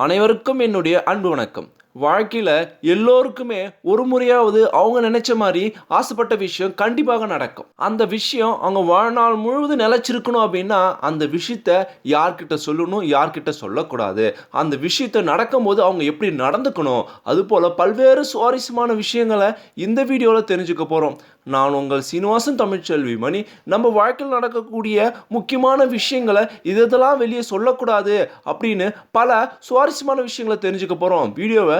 அனைவருக்கும் என்னுடைய அன்பு வணக்கம். வாழ்க்கையில் எல்லோருக்குமே ஒரு முறையாவது அவங்க நினைச்ச மாதிரி ஆசைப்பட்ட விஷயம் கண்டிப்பாக நடக்கும். அந்த விஷயம் அவங்க வாழ்நாள் முழுவதும் நிலைச்சிருக்கணும் அப்படின்னா அந்த விஷயத்த யார்கிட்ட சொல்லணும் யார்கிட்ட சொல்லக்கூடாது. அந்த விஷயத்த நடக்கும்போது அவங்க எப்படி நடந்துக்கணும் அதுபோல் பல்வேறு சுவாரஸ்யமான விஷயங்களை இந்த வீடியோவில் தெரிஞ்சுக்க போகிறோம் நான் உங்கள் சீனிவாசன் தமிழ்ச்செல்வி மணி. நம்ம வாழ்க்கையில் நடக்கக்கூடிய முக்கியமான விஷயங்களை இது இதெல்லாம் வெளியே சொல்லக்கூடாது அப்படின்னு பல சுவாரஸ்யமான விஷயங்களை தெரிஞ்சுக்க போகிறோம் வீடியோவை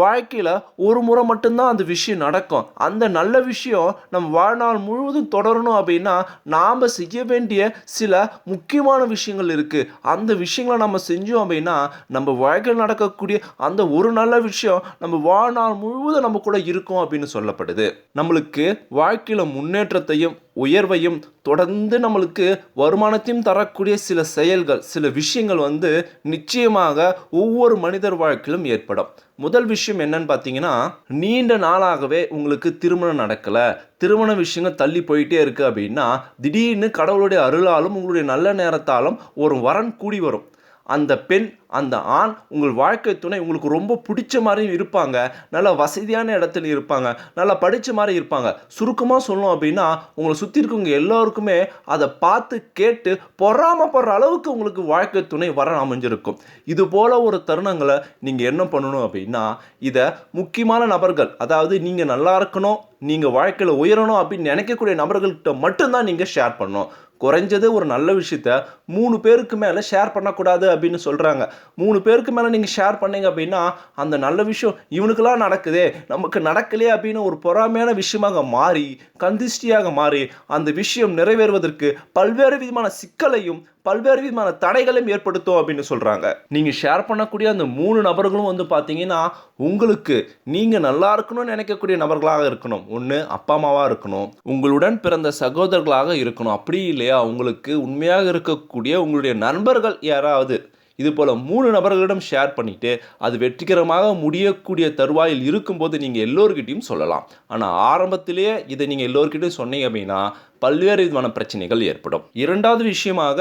வாழ்க்கையில் ஒரு முறை மட்டும்தான் அந்த விஷயம் நடக்கும். அந்த நல்ல விஷயம் நம் வாழ்நாள் முழுவதும் தொடரணும் அப்படின்னா நாம் செய்ய வேண்டிய சில முக்கியமான விஷயங்கள் இருக்குது அந்த விஷயங்களை நம்ம செஞ்சோம் அப்படின்னா நம்ம வாழ்க்கையில் நடக்கக்கூடிய அந்த ஒரு நல்ல விஷயம் நம்ம வாழ்நாள் முழுவதும் நம்ம கூட இருக்கும் அப்படின்னு சொல்லப்படுது. நம்மளுக்கு வாழ்க்கையில் முன்னேற்றத்தையும் உயர்வையும் தொடர்ந்து நம்மளுக்கு வருமானத்தையும் தரக்கூடிய சில செயல்கள் சில விஷயங்கள் வந்து நிச்சயமாக ஒவ்வொரு மனிதர் வாழ்க்கையிலும் ஏற்படும். முதல் விஷயம் என்னன்னு பார்த்தீங்கன்னா நீண்ட நாளாகவே உங்களுக்கு திருமணம் நடக்கலை. திருமண விஷயங்கள் தள்ளி போயிட்டே இருக்குது அப்படின்னா திடீர்னு கடவுளுடைய அருளாலும் உங்களுடைய நல்ல நேரத்தாலும் ஒரு வரன் கூடி வரும். அந்த பெண் அந்த ஆண் உங்கள் வாழ்க்கை துணை உங்களுக்கு ரொம்ப பிடிச்ச மாதிரியும் இருப்பாங்க. நல்ல வசதியான இடத்துல இருப்பாங்க. நல்லா படித்த மாதிரி இருப்பாங்க. சுருக்கமாக சொல்லணும் அப்படின்னா உங்களை சுற்றி இருக்கவங்க எல்லோருக்குமே அதை பார்த்து கேட்டு பொறாமப்படுற அளவுக்கு உங்களுக்கு வாழ்க்கை துணை வர அமைஞ்சிருக்கும். இது போல் ஒரு தருணங்களை நீங்கள் என்ன பண்ணணும் அப்படின்னா இதை முக்கியமான நபர்கள் அதாவது நீங்கள் நல்லா இருக்கணும் நீங்கள் வாழ்க்கையில் உயரணும் அப்படின்னு நினைக்கக்கூடிய நபர்கள்கிட்ட மட்டும்தான் நீங்கள் ஷேர் பண்ணணும். குறைஞ்சது ஒரு நல்ல விஷயத்த மூணு பேருக்கு மேலே ஷேர் பண்ணக்கூடாது அப்படின்னு சொல்கிறாங்க மூணு பேருக்கு மேலே நீங்கள் ஷேர் பண்ணீங்க அப்படின்னா அந்த நல்ல விஷயம் இவனுக்கெல்லாம் நடக்குதே நமக்கு நடக்கலையே அப்படின்னு ஒரு பொறாமையான விஷயமாக மாறி கந்திஷ்டியாக மாறி அந்த விஷயம் நிறைவேறுவதற்கு பல்வேறு விதமான சிக்கலையும் பல்வேறு விதமான தடைகளையும் ஏற்படுத்தும் அப்படின்னு சொல்கிறாங்க நீங்கள் ஷேர் பண்ணக்கூடிய அந்த மூணு நபர்களும் வந்து பார்த்தீங்கன்னா உங்களுக்கு நீங்கள் நல்லா இருக்கணும்னு நினைக்கக்கூடிய நபர்களாக இருக்கணும். ஒன்று அப்பா அம்மாவாக இருக்கணும். உங்களுடன் பிறந்த சகோதரர்களாக இருக்கணும். அப்படி இல்லையா? உங்களுக்கு உண்மையாக இருக்கக்கூடிய உங்களுடைய நண்பர்கள் யாராவது இது போல் மூணு நபர்களிடம் ஷேர் பண்ணிவிட்டு அது வெற்றிகரமாக முடியக்கூடிய தருவாயில் இருக்கும்போது நீங்கள் எல்லோருக்கிட்டையும் சொல்லலாம். ஆனால் ஆரம்பத்திலேயே இதை நீங்கள் எல்லோருக்கிட்டையும் சொன்னீங்க அப்படின்னா பல்வேறு விதமான பிரச்சனைகள் ஏற்படும். இரண்டாவது விஷயமாக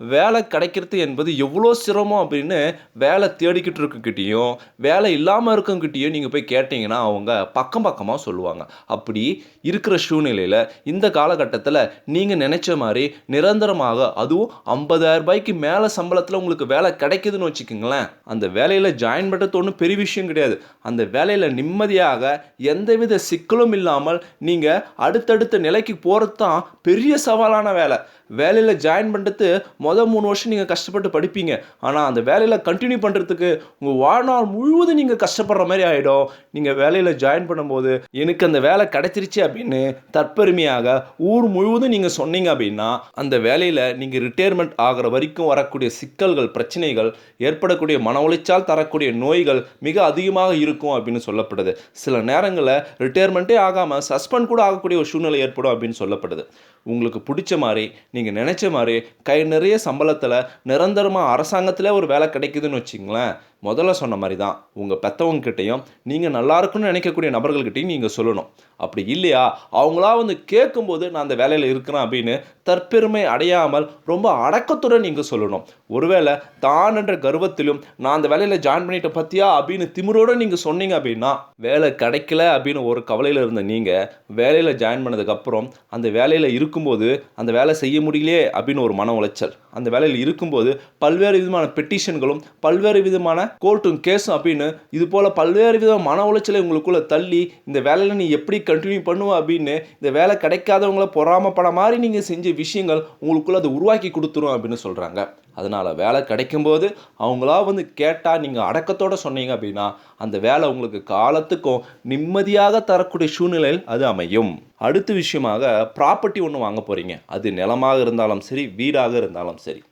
வேலை கிடைக்கிறது என்பது எவ்வளோ சிரமம் அப்படின்னு வேலை தேடிக்கிட்டு இருக்கக்கிட்டேயும் வேலை இல்லாமல் இருக்கங்கிட்டேயும் நீங்கள் போய் கேட்டிங்கன்னா அவங்க பக்கம் பக்கமாக சொல்லுவாங்க. அப்படி இருக்கிற சூழ்நிலையில் இந்த காலகட்டத்தில் நீங்கள் நினச்ச மாதிரி நிரந்தரமாக அதுவும் ஐம்பதாயிரம் ரூபாய்க்கு மேலே சம்பளத்தில் உங்களுக்கு வேலை கிடைக்குதுன்னு வச்சுக்கோங்களேன் அந்த வேலையில் ஜாயின் பண்ணுறது ஒன்றும் பெரிய விஷயம் கிடையாது. அந்த வேலையில் நிம்மதியாக எந்தவித சிக்கலும் இல்லாமல் நீங்கள் அடுத்தடுத்த நிலைக்கு போகிறது தான் பெரிய சவாலான வேலை. வேலையில் ஜாயின் பண்ணுறது மொதல் மூணு வருஷம் நீங்கள் கஷ்டப்பட்டு படிப்பீங்க. ஆனால் அந்த வேலையில் கண்டினியூ பண்ணுறதுக்கு உங்கள் வாழ்நாள் முழுவதும் நீங்கள் கஷ்டப்படுற மாதிரி ஆகிடும் நீங்கள் வேலையில் ஜாயின் பண்ணும்போது எனக்கு அந்த வேலை கிடைச்சிருச்சு அப்படின்னு தற்பெருமையாக ஊர் முழுவதும் நீங்கள் சொன்னீங்க அப்படின்னா அந்த வேலையில் நீங்கள் ரிட்டையர்மெண்ட் ஆகிற வரைக்கும் வரக்கூடிய சிக்கல்கள் பிரச்சனைகள் ஏற்படக்கூடிய மன உளைச்சால் தரக்கூடிய நோய்கள் மிக அதிகமாக இருக்கும் அப்படின்னு சொல்லப்படுது. சில நேரங்களில் ரிட்டையர்மெண்ட்டே ஆகாமல் சஸ்பெண்ட் கூட ஆகக்கூடிய ஒரு சூழ்நிலை ஏற்படும் அப்படின்னு சொல்லப்படுது. உங்களுக்கு பிடிச்ச மாதிரி நீங்கள் நினச்ச மாதிரி கை நிறைய சம்பளத்தில் நிரந்தரமாக அரசாங்கத்தில் ஒரு வேலை கிடைக்குதுன்னு வச்சிங்களேன். முதல்ல சொன்ன மாதிரி தான் உங்கள் பெற்றவங்கக்கிட்டையும் நீங்கள் நல்லா இருக்குன்னு நினைக்கக்கூடிய நபர்கள்கிட்டையும் நீங்கள் சொல்லணும். அப்படி இல்லையா? அவங்களா வந்து கேட்கும்போது நான் அந்த வேலையில் இருக்கிறேன் அப்படின்னு தற்பெருமை அடையாமல் ரொம்ப அடக்கத்துடன் நீங்கள் சொல்லணும். ஒருவேளை தான் என்ற கர்வத்திலும் நான் அந்த வேலையில் ஜாயின் பண்ணிட்ட பத்தியா? அப்படின்னு திமிரோடு நீங்கள் சொன்னீங்க அப்படின்னா வேலை கிடைக்கல அப்படின்னு ஒரு கவலையில் இருந்த நீங்கள் வேலையில் ஜாயின் பண்ணதுக்கப்புறம் அந்த வேலையில் இருக்கும்போது அந்த வேலை செய்ய முடியலையே அப்படின்னு ஒரு மன உளைச்சல். அந்த வேலையில் இருக்கும்போது பல்வேறு விதமான பெட்டிஷன்களும் பல்வேறு விதமான கோர்ட்டும் கேஸும் அப்படின்னு இது போல் பல்வேறு வித மன உளைச்சலை உங்களுக்குள்ளே தள்ளி இந்த வேலையில் நீ எப்படி கண்டினியூ பண்ணுவ அப்படின்னு இந்த வேலை கிடைக்காதவங்கள பொறாமப்பட மாதிரி நீங்கள் செஞ்ச விஷயங்கள் உங்களுக்குள்ளே அதை உருவாக்கி கொடுத்துரும் அப்படின்னு சொல்கிறாங்க அதனால் வேலை கிடைக்கும்போது அவங்களா வந்து கேட்டால் நீங்கள் அடக்கத்தோடு சொன்னீங்க அப்படின்னா அந்த வேலை உங்களுக்கு காலத்துக்கும் நிம்மதியாக தரக்கூடிய சூழ்நிலையில் அது அமையும். அடுத்த விஷயமாக ப்ராப்பர்ட்டி ஒன்று வாங்க போகிறீங்க அது நிலமாக இருந்தாலும் சரி வீடாக இருந்தாலும் சரி.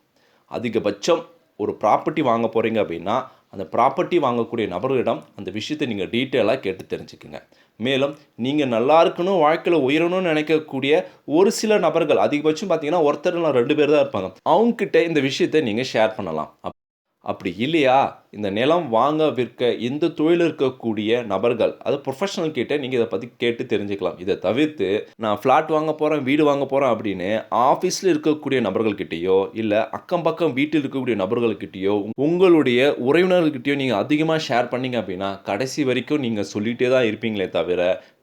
அதிகபட்சம் ஒரு ப்ராப்பர்ட்டி வாங்க போகிறீங்க அப்படின்னா அந்த ப்ராப்பர்ட்டி வாங்கக்கூடிய நபர்களிடம் அந்த விஷயத்தை நீங்கள் டீட்டெயிலாக கேட்டு தெரிஞ்சுக்குங்க. மேலும் நீங்கள் நல்லா இருக்கணும் வாழ்க்கையில் உயரணும்னு நினைக்கக்கூடிய ஒரு சில நபர்கள் அதிகபட்சம் பார்த்தீங்கன்னா ஒருத்தர் ரெண்டு பேர் தான் இருப்பாங்க. அவங்கக்கிட்ட இந்த விஷயத்தை நீங்கள் ஷேர் பண்ணலாம். அப்படி இல்லையா? இந்த நிலம் வாங்க விற்க இந்த தொழில் இருக்கக்கூடிய நபர்கள் அது ப்ரொஃபஷனல் கிட்டே நீங்கள் இதை பற்றி கேட்டு தெரிஞ்சுக்கலாம். இதை தவிர்த்து நான் ஃப்ளாட் வாங்க போகிறேன் வீடு வாங்க போகிறேன் அப்படின்னு ஆஃபீஸில் இருக்கக்கூடிய நபர்கள்கிட்டேயோ இல்லை அக்கம் பக்கம் வீட்டில் இருக்கக்கூடிய நபர்கள்கிட்டயோ உங்களுடைய உறவினர்கள்கிட்டயோ நீங்கள் அதிகமாக ஷேர் பண்ணீங்க அப்படின்னா கடைசி வரைக்கும் நீங்கள் சொல்லிகிட்டே தான் இருப்பீங்களே தவிர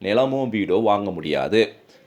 நிலமோ வீடோ வாங்க முடியாது.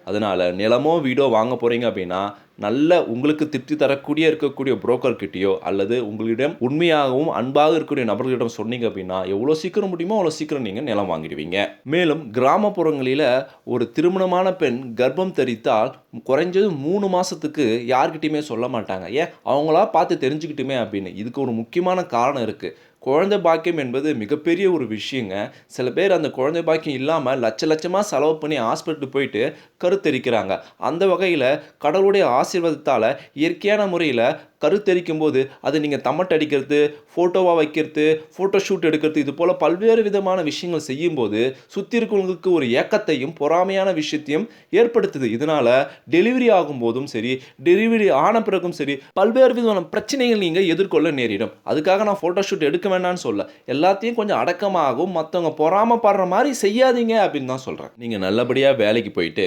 அதனால் நிலமோ வீடோ வாங்க போகிறீங்க அப்படின்னா நல்ல உங்களுக்கு திருப்தி தரக்கூடிய இருக்கக்கூடிய புரோக்கர்கிட்டயோ அல்லது உங்களிடம் உண்மையாகவும் அன்பாக இருக்கக்கூடிய நபர்களிடம் சொன்னீங்க அப்படின்னா எவ்வளோ சீக்கிரம் முடியுமோ அவ்வளோ சீக்கிரம் நீங்கள் நிலம் வாங்கிடுவீங்க. மேலும் கிராமப்புறங்களில் ஒரு திருமணமான பெண் கர்ப்பம் தரித்தால் குறைஞ்சது மூணு மாதத்துக்கு யார்கிட்டையுமே சொல்ல மாட்டாங்க. ஏன்? அவங்களா பார்த்து தெரிஞ்சுக்கிட்டுமே அப்படின்னு. இதுக்கு ஒரு முக்கியமான காரணம் இருக்குது குழந்தை பாக்கியம் என்பது மிகப்பெரிய ஒரு விஷயங்க. சில பேர் அந்த குழந்தை பாக்கியம் இல்லாமல் லட்ச லட்சமாக செலவு பண்ணி ஹாஸ்பிட்டல் போயிட்டு கருத்தரிக்கிறாங்க. அந்த வகையில் கடவுளுடைய ஆசீர்வாதத்தால் இயற்கையான முறையில் கருத்தரிக்கும் போது அது நீங்கள் தம்மட்டு அடிக்கிறது ஃபோட்டோவாக வைக்கிறது ஃபோட்டோ ஷூட் எடுக்கிறது இது போல் பல்வேறு விதமான விஷயங்கள் செய்யும்போது சுற்றி இருக்கவங்களுக்கு ஒரு ஏக்கத்தையும் பொறாமையான விஷயத்தையும் ஏற்படுத்துது. இதனால் டெலிவரி ஆகும்போதும் சரி டெலிவரி ஆன பிறகும் சரி பல்வேறு விதமான பிரச்சனைகள் நீங்கள் எதிர்கொள்ள நேரிடும். அதுக்காக நான் ஃபோட்டோ ஷூட் எடுக்க வேண்டாம்னு சொல்ல. எல்லாத்தையும் கொஞ்சம் அடக்கமாகவும் மற்றவங்க பொறாமப்படுற மாதிரி செய்யாதீங்க அப்படின்னு தான் சொல்கிறேன் நீங்கள் நல்லபடியாக வேலைக்கு போயிட்டு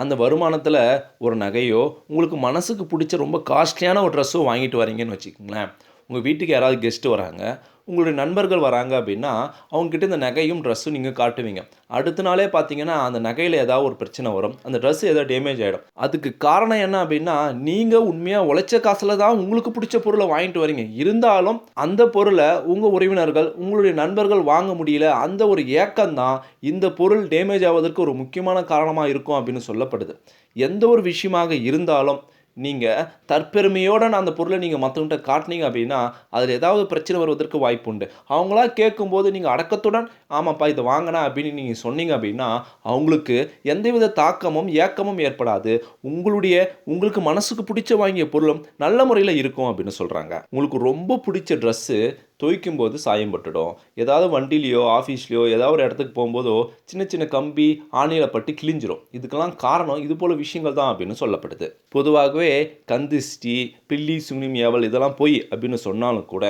அந்த வருமானத்தில் ஒரு நகையோ உங்களுக்கு மனசுக்கு பிடிச்ச ரொம்ப காஸ்ட்லியான ஒரு ட்ரெஸ்ஸோ வாங்கிட்டு வரீங்கன்னு வச்சுக்கோங்களேன். உங்கள் வீட்டுக்கு யாராவது கெஸ்ட்டு வராங்க உங்களுடைய நண்பர்கள் வராங்க அப்படின்னா அவங்கக்கிட்ட இந்த நகையும் ட்ரெஸ்ஸும் நீங்கள் காட்டுவீங்க. அடுத்த நாளே பார்த்தீங்கன்னா அந்த நகையில் ஏதாவது ஒரு பிரச்சனை வரும். அந்த ட்ரெஸ் ஏதாவது டேமேஜ் ஆகிடும் அதுக்கு காரணம் என்ன அப்படின்னா நீங்கள் உண்மையாக உழைச்ச காசில் தான் உங்களுக்கு பிடிச்ச பொருளை வாங்கிட்டு வரீங்க. இருந்தாலும் அந்த பொருளை உங்கள் உறவினர்கள் உங்களுடைய நண்பர்கள் வாங்க முடியல. அந்த ஒரு ஏக்கம் தான் இந்த பொருள் டேமேஜ் ஆவதற்கு ஒரு முக்கியமான காரணமாக இருக்கும் அப்படின்னு சொல்லப்படுது. எந்த ஒரு விஷயமாக இருந்தாலும் நீங்கள் தற்பெருமையோட நான் அந்த பொருளை நீங்கள் மற்றவங்கள்ட்ட காட்டினீங்க அப்படின்னா அதில் ஏதாவது பிரச்சனை வருவதற்கு வாய்ப்பு உண்டு அவங்களா கேட்கும்போது நீங்கள் அடக்கத்துடன் ஆமாப்பா இதை வாங்கினா அப்படின்னு நீங்கள் சொன்னீங்க அப்படின்னா அவங்களுக்கு எந்தவித தாக்கமும் ஏக்கமும் ஏற்படாது. உங்களுடைய உங்களுக்கு மனசுக்கு பிடிச்ச வாங்கிய பொருளும் நல்ல முறையில் இருக்கும் அப்படின்னு சொல்கிறாங்க உங்களுக்கு ரொம்ப பிடிச்ச ட்ரெஸ்ஸு துவைக்கும் போது சாயம் பட்டுடும். ஏதாவது வண்டிலேயோ ஆஃபீஸ்லேயோ ஏதாவது ஒரு இடத்துக்கு போகும்போதோ சின்ன சின்ன கம்பி ஆணையில் பட்டு கிழிஞ்சிரும். இதுக்கெல்லாம் காரணம் இது போல் விஷயங்கள் தான் அப்படின்னு சொல்லப்படுது. பொதுவாகவே கந்திஷ்டி பில்லி சுனிம் ஏவல் இதெல்லாம் பொய் அப்படின்னு சொன்னாலும் கூட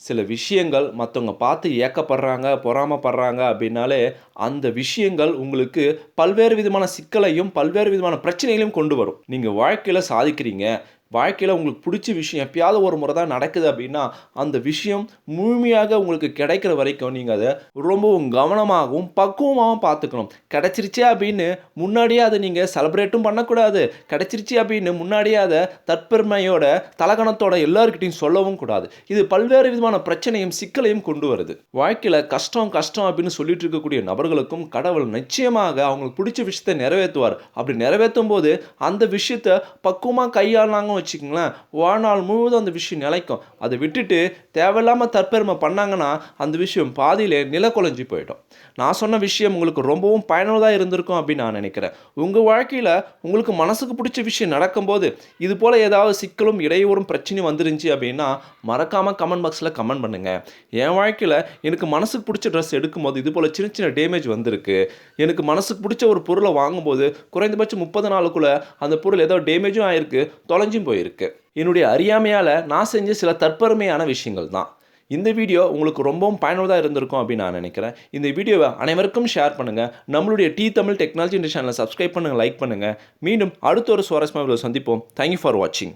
சில விஷயங்கள் மற்றவங்க பார்த்து ஏக்கப்படுறாங்க பொறாமப்படுறாங்க அப்படின்னாலே அந்த விஷயங்கள் உங்களுக்கு பல்வேறு விதமான சிக்கலையும் பல்வேறு விதமான பிரச்சனைகளையும் கொண்டு வரும். நீங்கள் வாழ்க்கையில் சாதிக்கிறீங்க வாழ்க்கையில் உங்களுக்கு பிடிச்ச விஷயம் எப்பயாவது ஒரு முறை தான் நடக்குது அப்படின்னா அந்த விஷயம் முழுமையாக உங்களுக்கு கிடைக்கிற வரைக்கும் நீங்கள் அதை ரொம்பவும் கவனமாகவும் பக்குவமாகவும் பார்த்துக்கணும். கிடைச்சிருச்சே அப்படின்னு முன்னாடியே அதை நீங்கள் செலிப்ரேட்டும் பண்ணக்கூடாது. கிடச்சிருச்சு அப்படின்னு முன்னாடியே அதை தற்பெருமையோட தலகணத்தோட எல்லாருக்கிட்டையும் சொல்லவும் கூடாது. இது பல்வேறு விதமான பிரச்சனையும் சிக்கலையும் கொண்டு வருது. வாழ்க்கையில் கஷ்டம் கஷ்டம் அப்படின்னு சொல்லிட்டு இருக்கக்கூடிய நபர்களுக்கும் கடவுள் நிச்சயமாக அவங்களுக்கு பிடிச்ச விஷயத்தை நிறைவேற்றுவார். அப்படி நிறைவேற்றும் போது அந்த விஷயத்தை பக்குவமாக கையாளாங்க வச்சுக்கோங்களேன். வாழ்நாள் முழுவதும் அந்த விஷயம் நிலைக்கும். அதை விட்டுட்டு தேவையில்லாமல் தற்பெருமை பண்ணாங்கன்னா அந்த விஷயம் பாதியிலே நிலக்குலைஞ்சி போயிடும். நான் சொன்ன விஷயம் உங்களுக்கு ரொம்பவும் பயனுள்ளதாக இருந்திருக்கும் அப்படின்னு நான் நினைக்கிறேன். உங்கள் வாழ்க்கையில் உங்களுக்கு மனசுக்கு பிடிச்ச விஷயம் நடக்கும்போது இது போல் ஏதாவது சிக்கலும் இடையூறும் பிரச்சனையும் வந்துருந்துச்சு அப்படின்னா மறக்காமல் கமெண்ட் பாக்ஸில் கமெண்ட் பண்ணுங்கள் என் வாழ்க்கையில் எனக்கு மனசுக்கு பிடிச்ச ட்ரெஸ் எடுக்கும்போது இது போல் சின்ன சின்ன டேமேஜ் வந்திருக்கு. எனக்கு மனசுக்கு பிடிச்ச ஒரு பொருளை வாங்கும்போது குறைந்தபட்சம் முப்பது நாளுக்குள்ளே அந்த பொருள் ஏதோ டேமேஜும் ஆயிருக்கு. தொலைஞ்சும் போயிருக்கு. என்னுடைய அறியாமையால் நான் செஞ்ச சில தற்பெருமையான விஷயங்கள் தான். இந்த வீடியோ உங்களுக்கு ரொம்பவும் பயனுள்ளதாக இருந்திருக்கும் அப்படின்னு நான் நினைக்கிறேன். இந்த வீடியோவை அனைவருக்கும் ஷேர் பண்ணுங்கள் நம்மளுடைய டி தமிழ் டெக்னாலஜி இந்த சேனலை சப்ஸ்கிரைப் பண்ணுங்கள் லைக் பண்ணுங்கள் மீண்டும் அடுத்த ஒரு சுவாரஸ்யமாக சந்திப்போம். தேங்க்யூ ஃபார் வாட்சிங்